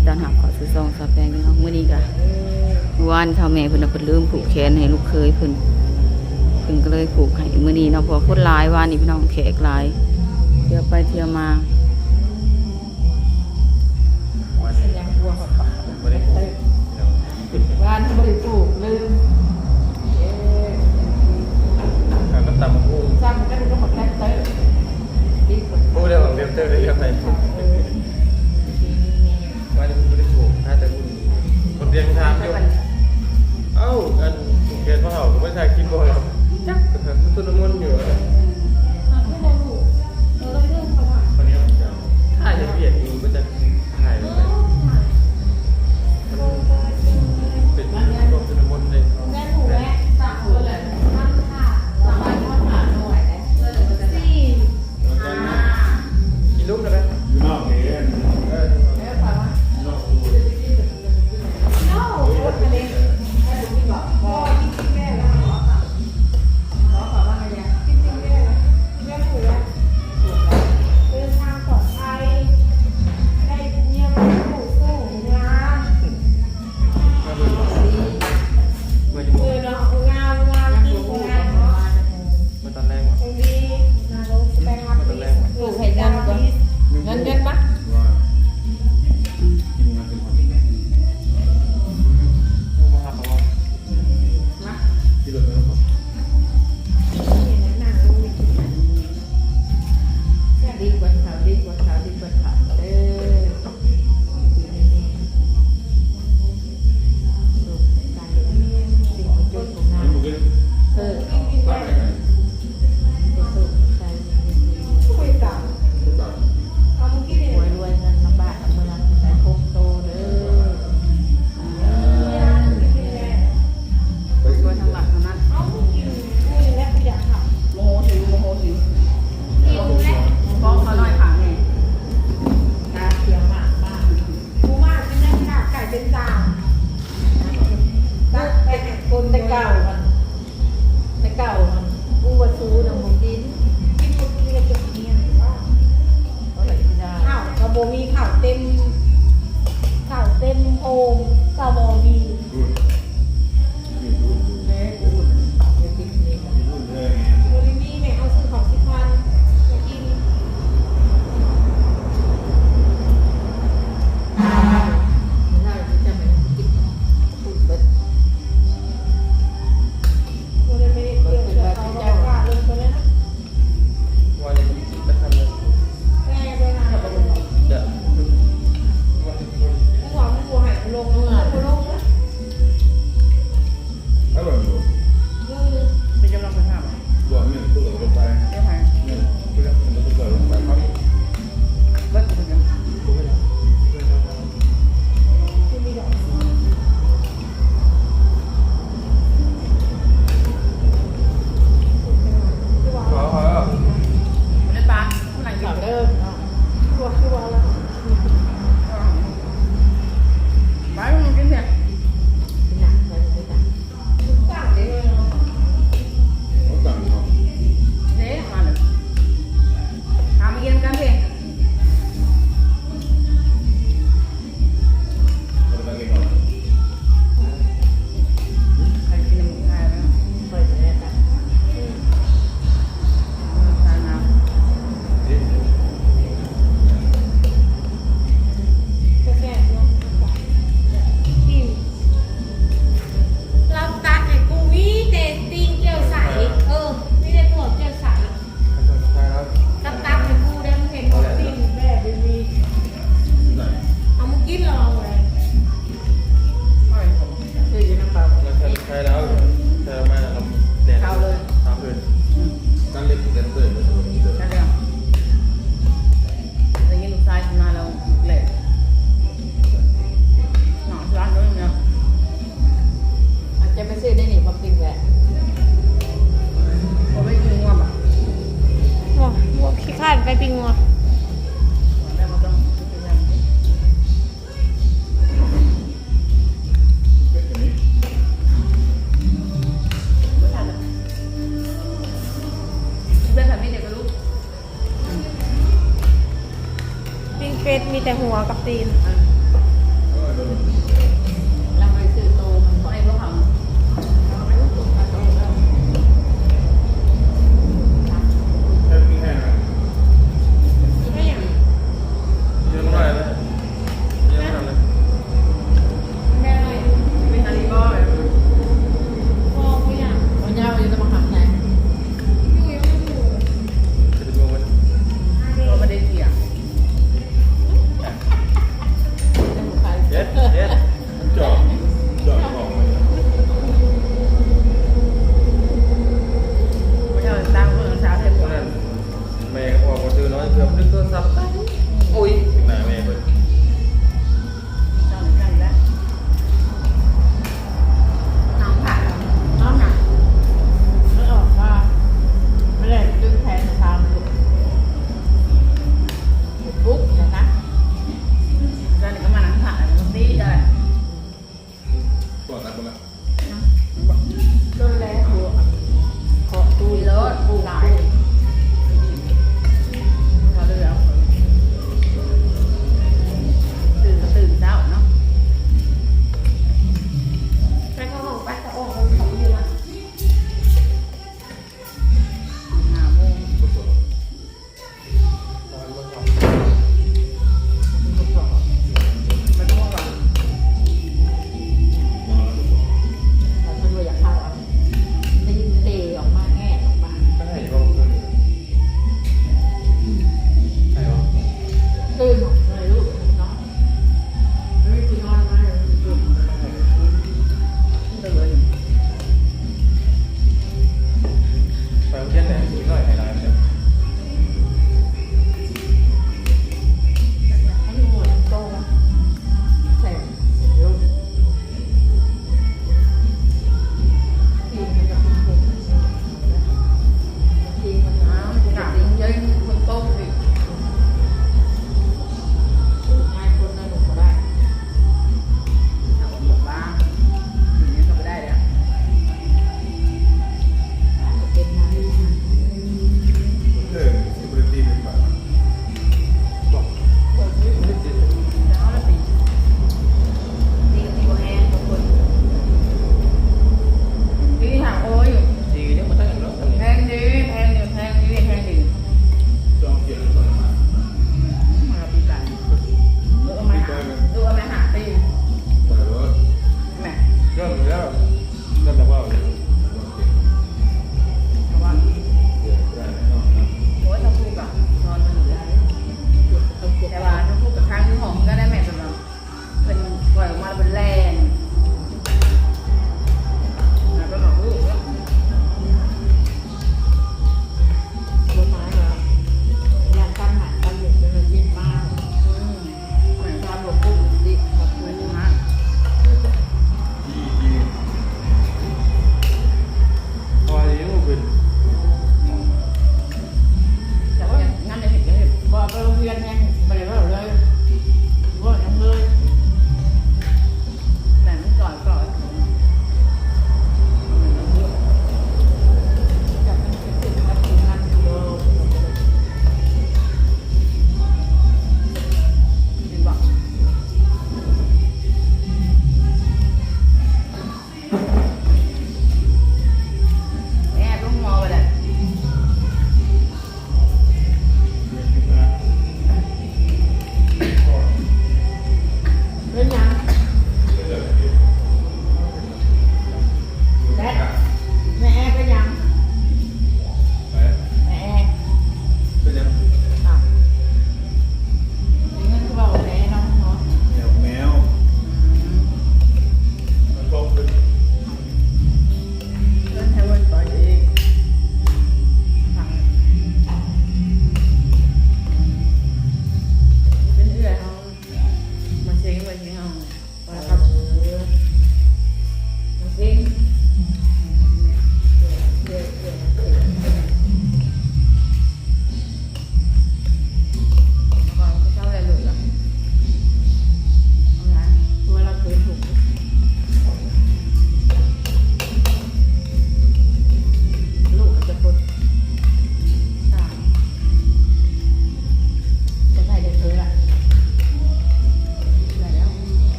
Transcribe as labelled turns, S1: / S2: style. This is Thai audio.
S1: ดตอนหับขอซื้อซองซาแปงนี่เฮามื้อนี้ก็วันชาวาแม่เพิ่นน่ะเพิ่นลืมผูกแขนให้ลูกเคยพิ่นพิ่นก็เลยผูกให้มื้อนี้เนาะพอคนหลายว่านี่พี่น้องแขกหลายเที่ยวไปเที่ยวมา
S2: บ้านบริปลูกลืม
S3: สั่ง
S4: ก็
S3: ตำ
S2: กุ้งสั่ง
S5: ก็
S2: ดู
S1: ก็หม
S3: ด
S2: แท็
S5: กเต
S3: อ
S1: ร์
S3: โอ้เดี๋ยวเดี๋ยวเตอ
S4: ร์
S1: ได้ยัง
S2: ไง
S3: Ano naman yun? ี
S1: แต่
S3: หัวกับตีน